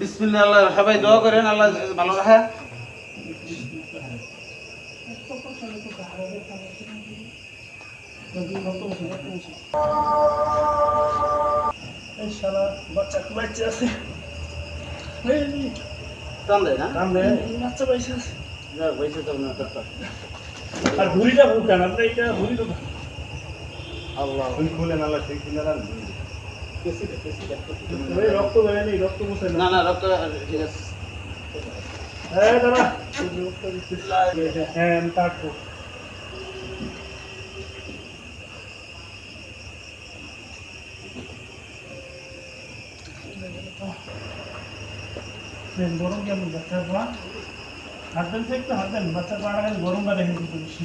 বিসমিল্লাহ আল্লাহ সবাই দোয়া করেন আল্লাহ ভালো রাখে। এই শালা বাচ্চা বাচ্চা আছে। এই, টান দেয় না টান দে, এই বাচ্চা পাইছে আছে। যা বসে তো না তো আর ঘুড়িটা ভুলকান আপনি এটা ঘুড়ি তো আল্লাহ এই রক্ত বেড়ে নেই রক্ত বসে না না না রক্ত ঠিক আছে হ্যাঁ দাদা রক্ত দিচ্ছে। হ্যাঁ আমি কাটবো দেন, গরম কেমন বাচ্চার পা হাত দেন তো একটু হাত দেন বাচ্চার পাটা খালি গরমটা দেখেন কিন্তু বেশি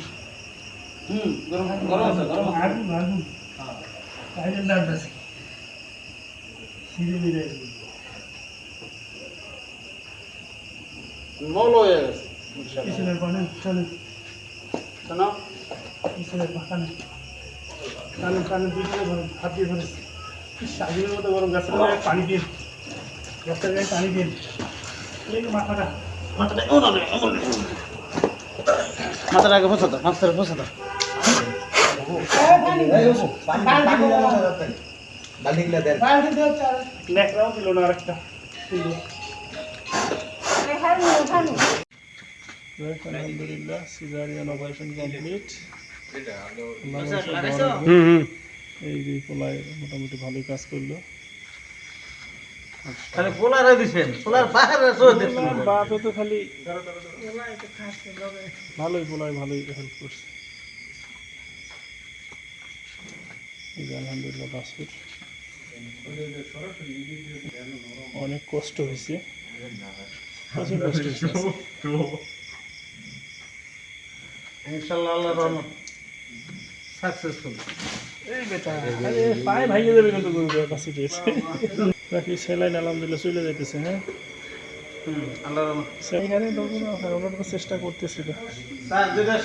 হুম গরম গরম আছে গরম আছে। আগুন আগুন কাজের নাম আছে। সিঁড়ি মিলে মল হয়ে গেছে। পিছনের পানে চলে। শোনো। পিছনের পাখানে কানে কানে দুইটা ধরেন হাত দিয়ে ধরে। সাগরের মতো গরম গাছের গায়ে পানি গাছের গায়ে পানি দিন মাথাটা মাথাটা। মাথাটা আগে বসা দাও মাথাটা বসা দাও। আলহামদুলিল্লাহ সিজারিয়ান অপারেশন কমপ্লিট এই পোলায় মোটামুটি ভালোই কাজ করল। দিছেন বাইরে সই দিছেন। বাপে তো খালি ভালোই ভালোই হেল্প করছে। আলহামদুলিল্লাহ বাসুর অনেক কষ্ট হয়েছে। প্রচুর কষ্ট হয়েছে। ইনশাআল্লাহ আল্লাহ রহমত। সাকসেসফুল। এই বেটা আরে পায়ে ভাঙিয়ে দেবে কিন্তু গরু কাছে গিয়েছে বাকি সেলাইন আলহামদুলিল্লাহ চলে যাইতেছে হ্যাঁ? আল্লাহ রহমত। সেইখানে ধরবো না তো চেষ্টা করতেছিল স্যার যেটা